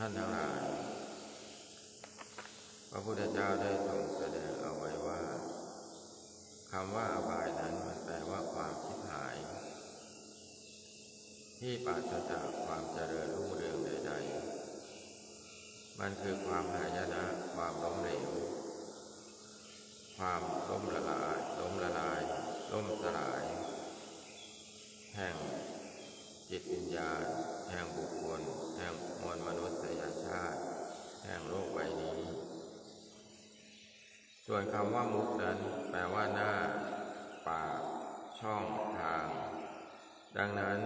ท่านทั้งหลาย พระพุทธเจ้าได้ทรงแสดงเอาไว้ว่าคำว่าอบายนั้นมันแปลว่าความชิบหาย ที่ปราศจากความเจริญรุ่งเรืองใด ๆ มันคือความหายนะ ความล้มเหลว ความล้มละลายล้มละลายล้มสลาย แห่งจิตวิญญาณแห่งบุคคล แห่งมวลมนุษยชาติ แห่งโลกใบนี้ ส่วนคำว่ามุกนั้น แปลว่าหน้า ปาก ช่องทาง ดังนั้น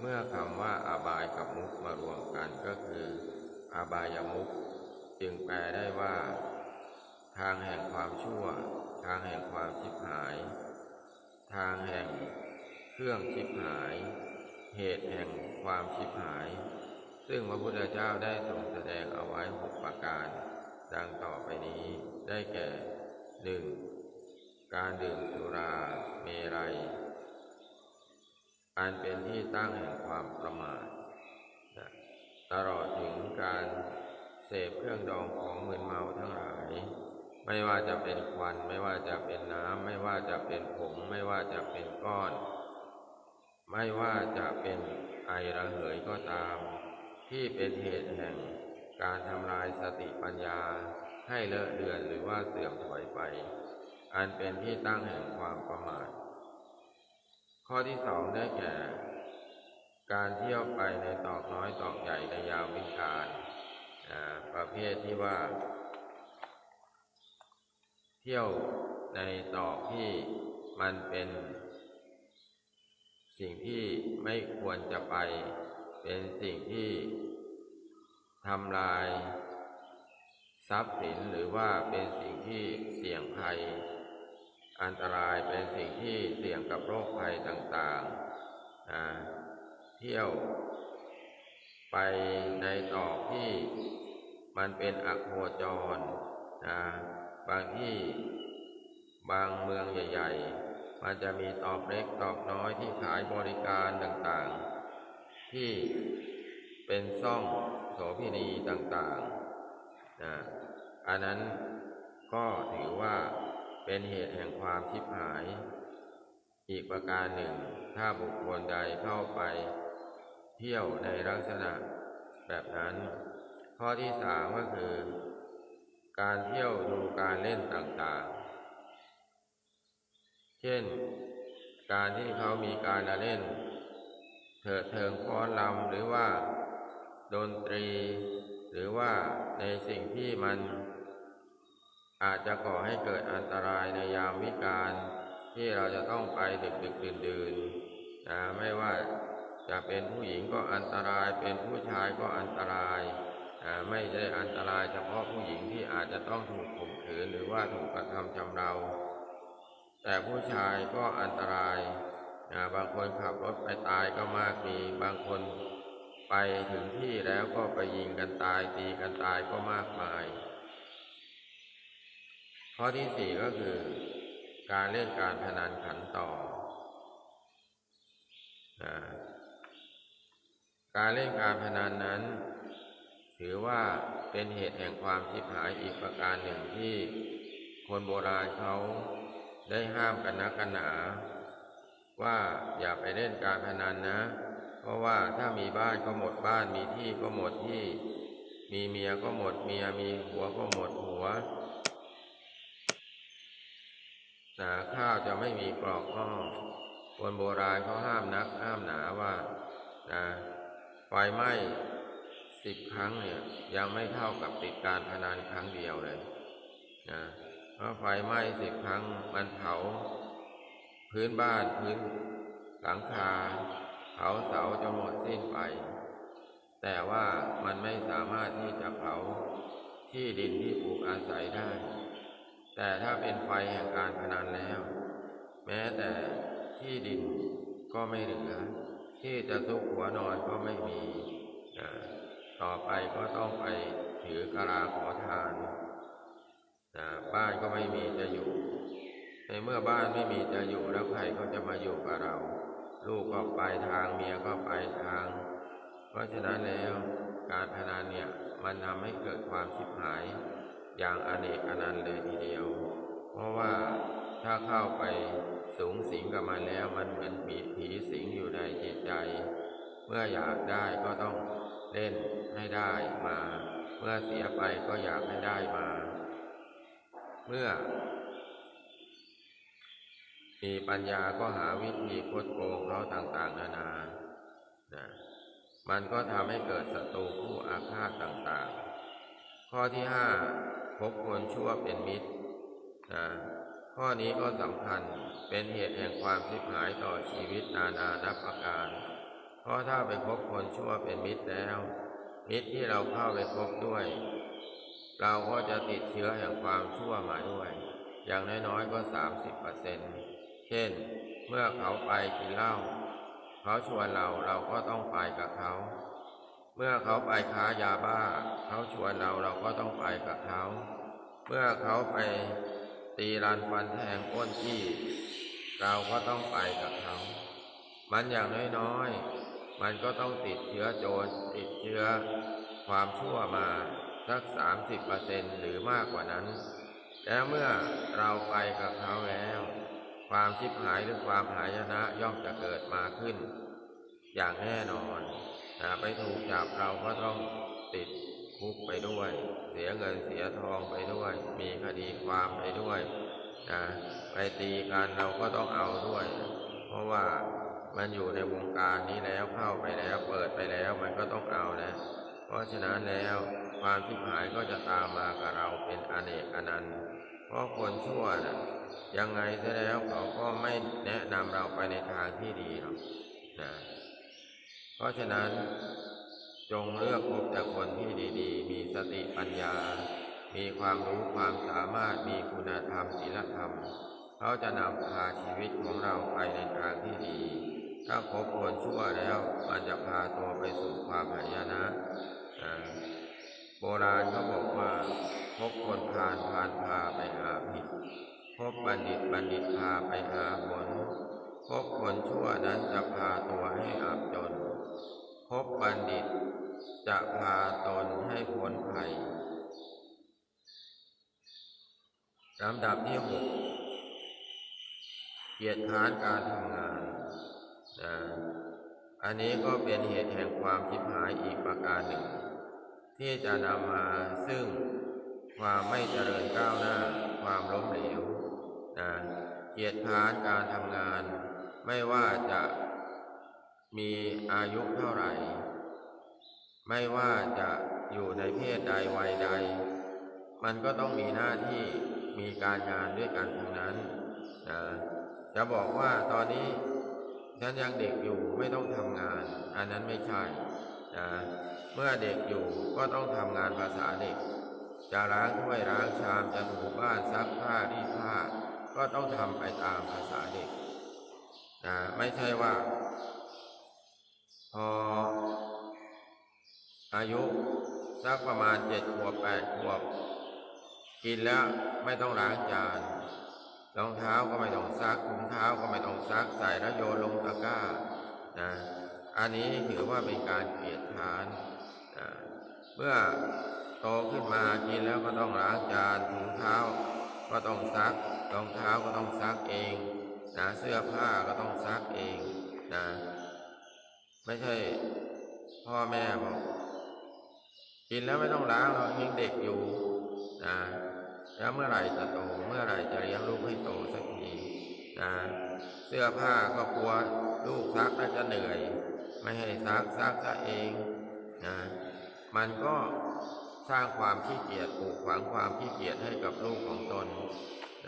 เมื่อคำว่าอบายกับมุกมารวมกันก็คืออบายมุก จึงแปลได้ว่า ทางแห่งความชั่ว ทางแห่งความชิบหาย ทางแห่งเครื่องชิบหาย เหตุแห่งความชิบหาย ซึ่งพระพุทธเจ้าได้ทรงแสดงเอาไว้หกประการ ดังต่อไปนี้ได้แก่หนึ่งการดื่มสุราเมรัย อันเป็นที่ตั้งแห่งความประมาทตลอดถึงการเสพเครื่องดองของมึนเมาทั้งหลาย ไม่ว่าจะเป็นควัน ไม่ว่าจะเป็นน้ำ ไม่ว่าจะเป็นผง ไม่ว่าจะเป็นก้อน ไม่ว่าจะเป็นไอระเหยก็ตาม ที่เป็นเหตุแห่งการทำลายสติปัญญาให้เลอะเลือนหรือว่าเสื่อมถอยไป อันเป็นที่ตั้งแห่งความประมาท ข้อที่สองได้แก่ การเที่ยวไปในตอกน้อยตอกใหญ่ในยามวิกาลประเภทที่ว่า เที่ยวในตอกที่มันเป็น สิ่งที่ไม่ควรจะไป เป็นสิ่งที่ทำลายทรัพย์สินหรือว่าเป็นสิ่งที่เสี่ยงภัย อันตรายเป็นสิ่งที่เสี่ยงกับโรคภัยต่างๆ เที่ยวไปในตอกที่มันเป็นอโคจรนะบางที่บางเมืองใหญ่ ๆ มันจะมีตอกเล็กตอกน้อยที่ขายบริการต่างๆ ที่เป็นซ่องโสพินีต่างๆนะอันนั้นก็ถือว่าเป็นเหตุแห่งความชิบหาย อีกประการหนึ่ง ถ้าบุคคลใดเข้าไป เที่ยวในลักษณะแบบนั้น ข้อที่สามก็คือ การเที่ยวดูการเล่นต่างๆ เช่น การที่เขามีการละเล่น เถิดเทิงฟ้อนลำหรือว่า ดนตรี หรือว่าในสิ่งที่มัน อาจจะก่อให้เกิดอันตรายในยามวิกาลที่เราจะต้องไปดึกดึกดื่นดื่นนะไม่ว่าจะเป็นผู้หญิงก็อันตราย เป็นผู้ชายก็อันตรายนะไม่ใช่อันตรายเฉพาะผู้หญิงที่อาจจะต้องถูกข่มขืนหรือว่าถูกกระทำชำเรา แต่ผู้ชายก็อันตราย นะบางคนขับรถไปตายก็มากมี บางคนไปถึงที่แล้วก็ไปยิงกันตายตีกันตายก็มากมาย ข้อที่สี่ก็คือ การเล่นการพนันขันต่อนะการเล่นการพนันนั้น ถือว่าเป็นเหตุแห่งความชิบหายอีกประการหนึ่งที่คนโบราณเขาได้ห้ามกันนักกันหนา ว่าอย่าไปเล่นการพนันนะ เพราะว่าถ้ามีบ้านก็หมดบ้าน มีที่ก็หมดที่ มีเมียก็หมดเมีย มีหัวก็หมดหัวนาข้าวจะไม่มีกรอกข้อคนโบราณเขาห้ามนักห้ามหนาว่านะไฟไหม้สิบครั้งเนี่ยยังไม่เท่ากับติดการพนันครั้งเดียวเลยนะเพราะไฟไหม้สิบครั้งมันเผา พื้นบ้านพื้นหลังคาเผาเสาจะหมดสิ้นไป แต่ว่ามันไม่สามารถที่จะเผาที่ดินที่ปลูกอาศัยได้ แต่ถ้าเป็นไฟแห่งการพนันแล้ว แม้แต่ที่ดินก็ไม่เหลือ ที่จะซุกหัวนอนก็ไม่มีนะต่อไปก็ต้องไปถือกะลาขอทานนะบ้านก็ไม่มีจะอยู่ ในเมื่อบ้านไม่มีจะอยู่แล้วใครก็จะมาอยู่กับเรา ลูกก็ไปทางเมียก็ไปทาง เพราะฉะนั้นแล้วการพนันเนี่ยมันทำให้เกิดความชิบหายอย่างอเนกอนันต์เลยทีเดียว เพราะว่าถ้าเข้าไปสูงสิงกับมันแล้วมันเหมือนผีผีสิงอยู่ในจิตใจ เมื่ออยากได้ก็ต้องเล่นให้ได้มา เมื่อเสียไปก็อยากให้ได้มา เมื่อ มีปัญญาก็หาวิธีคดโกงเขาต่างๆ นานานะมันก็ทำให้เกิดศัตรูผู้อาฆาตต่างๆ ข้อที่ห้าพบคนชั่วเป็นมิตรนะข้อนี้ก็สำคัญเป็นเหตุแห่งความชิบหายต่อชีวิตนานานับประการ เพราะถ้าไปคบคนชั่วเป็นมิตรแล้ว มิตรที่เราเข้าไปคบด้วย เราก็จะติดเชื้อแห่งความชั่วมาด้วย อย่างน้อยๆก็สามสิบเปอร์เซ็นต์ เช่น เมื่อเขาไปกินเหล้าเขาชวนเราเราก็ต้องไปกับเขา เมื่อเขาไปค้ายาบ้า เขาชวนเราเราก็ต้องไปกับเขา เมื่อเขาไปตีรันฟันแทงก้นที่เราก็ต้องไปกับเขา มันอย่างน้อยๆ มันก็ต้องติดเชื้อโจรติดเชื้อความชั่วมาสักสามสิบเปอร์เซ็นหรือมากกว่านั้น แล้วเมื่อเราไปกับเขาแล้ว ความชิบหายหรือความหายนะย่อมจะเกิดมาขึ้น อย่างแน่นอนไปถูกจับเราก็ต้องติดคุกไปด้วย เสียเงินเสียทองไปด้วย มีคดีความไปด้วยนะไปตีกันเราก็ต้องเอาด้วย เพราะว่ามันอยู่ในวงการนี้แล้วเข้าไปแล้วเปิดไปแล้วมันก็ต้องเอาแล้วเพราะฉะนั้นแล้วความชิบหายก็จะตามมากับเราเป็นอเนกอนันต์เพราะคนชั่วน่ะ ยังไงซะแล้วเขาก็ไม่แนะนำเราไปในทางที่ดีหรอกนะเพราะฉะนั้นจงเลือกคบแต่คนที่ดีๆ มีสติปัญญา มีความรู้ความสามารถมีคุณธรรมศีลธรรม เขาจะนำพาชีวิตของเราไปในทางที่ดี ถ้าคบคนชั่วแล้วมันจะพาตัวไปสู่ความหายนะอ่าโบราณเขาบอกว่าพบคนพาลพาลพาไปหาผิด บบัณฑิตบัณฑิตพาไปหาผล พบคนชั่วนั้นจะพาตัวให้อับจน พบบัณฑิตจะพาตนให้พ้นภัยลำดับที่หกเกียรติค้านการทำงานนะอันนี้ก็เป็นเหตุแห่งความชิบหายอีกประการหนึ่ง ที่จะนำมาซึ่งความไม่เจริญก้าวหน้า ความล้มเหลว นะเกียรติค้านการทำงาน ไม่ว่าจะมีอายุเท่าไหร่ ไม่ว่าจะอยู่ในเพศใดวัยใด มันก็ต้องมีหน้าที่มีการงานด้วยกันทั้งนั้นนะจะบอกว่าตอนนี้ฉันยังเด็กอยู่ไม่ต้องทำงาน อันนั้นไม่ใช่นะเมื่อเด็กอยู่ก็ต้องทำงานภาษาเด็ก จะล้างถ้วยล้างชามจะถูบ้านซักผ้ารีดผ้า ก็ต้องทำไปตามภาษาเด็กนะไม่ใช่ว่า พออายุสักประมาณเจ็ดขวบแปดขวบ กินแล้วไม่ต้องล้างจานรองเท้าก็ไม่ต้องซักถุงเท้าก็ไม่ต้องซักใส่แล้วโยนลงตะกร้านะอันนี้ถือว่าเป็นการเกลียดค้านนะเมื่อโตขึ้นมากินแล้วก็ต้องล้างจานถุงเท้าก็ต้องซัก รองเท้าก็ต้องซักเองนะเสื้อผ้าก็ต้องซักเองนะไม่ใช่พ่อแม่บอกกินแล้วไม่ต้องล้างเรายังเด็กอยู่นะแล้วเมื่อไหร่จะโตเมื่อไหร่จะเลี้ยงลูกให้โตสักทีนะเสื้อผ้าก็กลัวลูกซักแล้วจะเหนื่อย ไม่ให้ซักซักซะเองนะมันก็สร้างความขี้เกียจปลูกฝังความขี้เกียจให้กับลูกของตน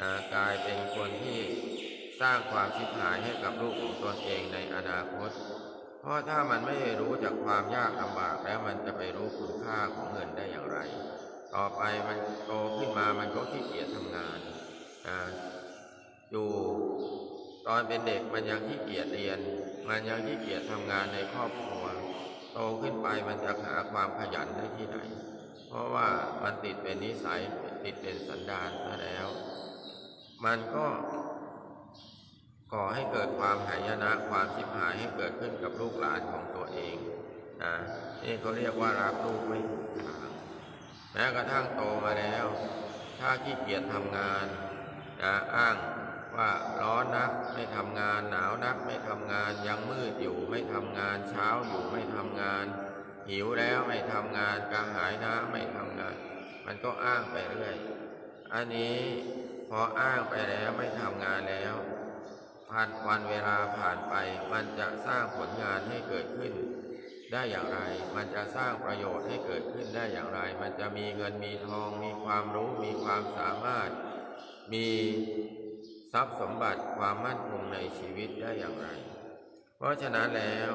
นะกลายเป็นคนที่สร้างความชิบหายให้กับลูกของตนเองในอนาคต เพราะถ้ามันไม่รู้จากความยากลำบากแล้วมันจะไปรู้คุณค่าของเงินได้อย่างไร ต่อไปมันโตขึ้นมามันก็ขี้เกียจทำงานอ่าอยู่ตอนเป็นเด็กมันยังขี้เกียจเรียน มันยังขี้เกียจทำงานในครอบครัว โตขึ้นไปมันจะหาความขยันได้ที่ไหน เพราะว่ามันติดเป็นนิสัยติดเป็นสันดานซะแล้ว มันก็ก่อให้เกิดความหายนะความชิบหายให้เกิดขึ้นกับลูกหลานของตัวเองนะนี่เขาเรียกว่ารักลูกไม่ถูกทางแม้กระทั่งโตมาแล้ว ถ้าขี้เกียจทำงานนะอ้างว่าร้อนนักไม่ทำงานหนาวนักไม่ทำงานยังมืดอยู่ไม่ทำงานเช้าอยู่ไม่ทำงาน หิวแล้วไม่ทำงานกระหายน้ำไม่ทำงาน มันก็อ้างไปเรื่อย อันนี้ พออ้างไปแล้วไม่ทำงานแล้ว ผ่านวันเวลาผ่านไป มันจะสร้างผลงานให้เกิดขึ้น ได้อย่างไร มันจะสร้างประโยชน์ให้เกิดขึ้นได้อย่างไร มันจะมีเงินมีทอง มีความรู้ มีความสามารถ มีทรัพย์สมบัติความมั่นคงในชีวิตได้อย่างไร เพราะฉะนั้นแล้ว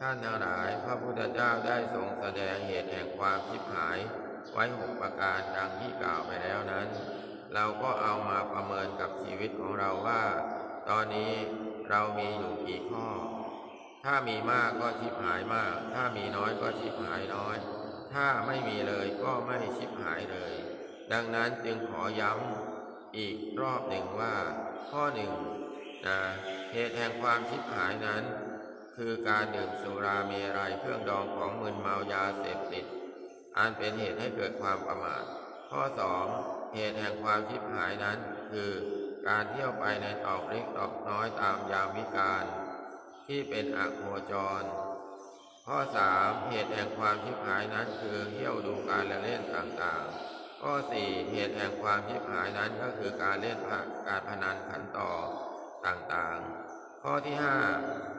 ท่านทั้งหลายพระพุทธเจ้าได้ทรงแสดงเหตุแห่งความชิบหาย ไว้หกประการดังที่กล่าวไปแล้วนั้น เราก็เอามาประเมินกับชีวิตของเราว่า ตอนนี้เรามีอยู่กี่ข้อ ถ้ามีมากก็ชิบหายมาก ถ้ามีน้อยก็ชิบหายน้อย ถ้าไม่มีเลยก็ไม่ชิบหายเลย ดังนั้นจึงขอย้ำอีกรอบหนึ่งว่า ข้อหนึ่งนะเหตุแห่งความชิบหายนั้น คือการดื่มสุราเมรัยเครื่องดองของมึนเมายาเสพติดอันเป็นเหตุให้เกิดความประมาทข้อสอง เหตุแห่งความชิบหายนั้น คือการเที่ยวไปในตอกเล็กตอกน้อยตามยามวิการ ที่เป็นอโคจร ข้อสามเหตุแห่งความชิบหายนั้นคือเที่ยวดูการละเล่นต่างๆ ข้อสี่เหตุแห่งความชิบหายนั้นก็คือการเล่นการพนันขันต่อต่างๆ ข้อที่ห้า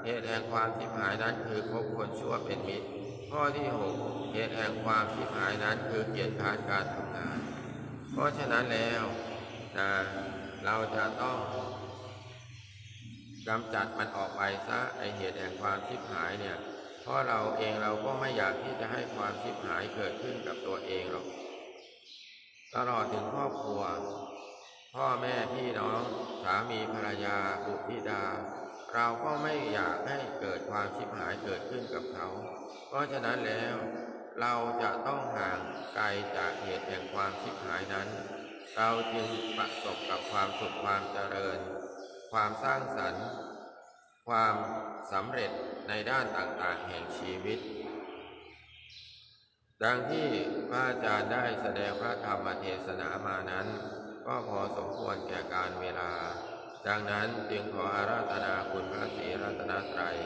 เหตุแห่งความชิบหายนั้นคือคบคนชั่วเป็นมิตร ข้อที่หกเหตุแห่งความชิบหายนั้นคือเกียรติการการทำงาน เพราะฉะนั้นแล้วนะเราจะต้องกำจัดมันออกไปซะไอเหตุแห่งความชิบหายเนี่ย เพราะเราเองเราก็ไม่อยากที่จะให้ความชิบหายเกิดขึ้นกับตัวเองหรอกตลอดถึงครอบครัว พ่อแม่พี่น้องสามีภรรยาบุตรธิดา เราก็ไม่อยากให้เกิดความชิบหายเกิดขึ้นกับเขา เพราะฉะนั้นแล้ว เราจะต้องห่างไกลจากเหตุแห่งความชิบหายนั้น เราจึงประสบกับความสุขความเจริญ ความสร้างสรรค์ ความสำเร็จในด้านต่างๆแห่งชีวิต ดังที่พระอาจารย์ได้แสดงพระธรรมเทศนามานั้น ก็พอสมควรแก่การเวลา ดังนั้นจึงขออาราธนาคุณพระศรีรัตนตรัย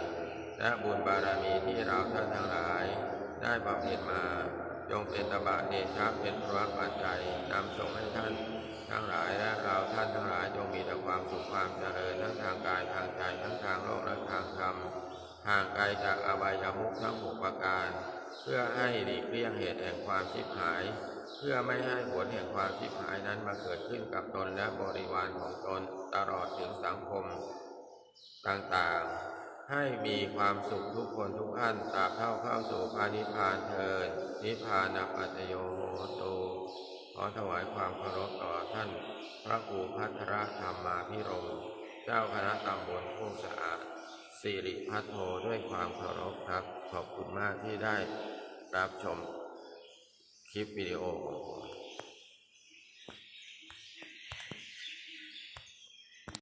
และบุญบารมีที่เราท่านทั้งหลาย ได้บำเพ็ญมาจงเป็นตบะเดชะเป็นพระปัจจัยนำส่งให้ท่านทั้งหลายและเราท่านทั้งหลายจงมีแต่ความสุขความเจริญทั้งทางกายทางใจทั้งทางโลกและทางธรรมห่างไกลจากอบายามุขทั้งหกประการ เพื่อให้หลีกเลี่ยงเหตุแห่งความชิบหาย เพื่อไม่ให้ผลแห่งความชิบหายนั้นมาเกิดขึ้นกับตนและบริวารของตนตลอดถึงสังคมต่างๆ ให้มีความสุขทุกคนทุกท่านตราบเท่าเข้าสู่พานิพพานเทินนิพพานาปัจโยโหตุขอถวายความเคารพต่อท่าน พระครูพัทรธรรมาพิรมเจ้าคณะตำบลผู้สะอาดสิริพัทโทด้วยความเคารพครับ ขอบคุณมากที่ได้รับชมคลิปวิดีโอของผม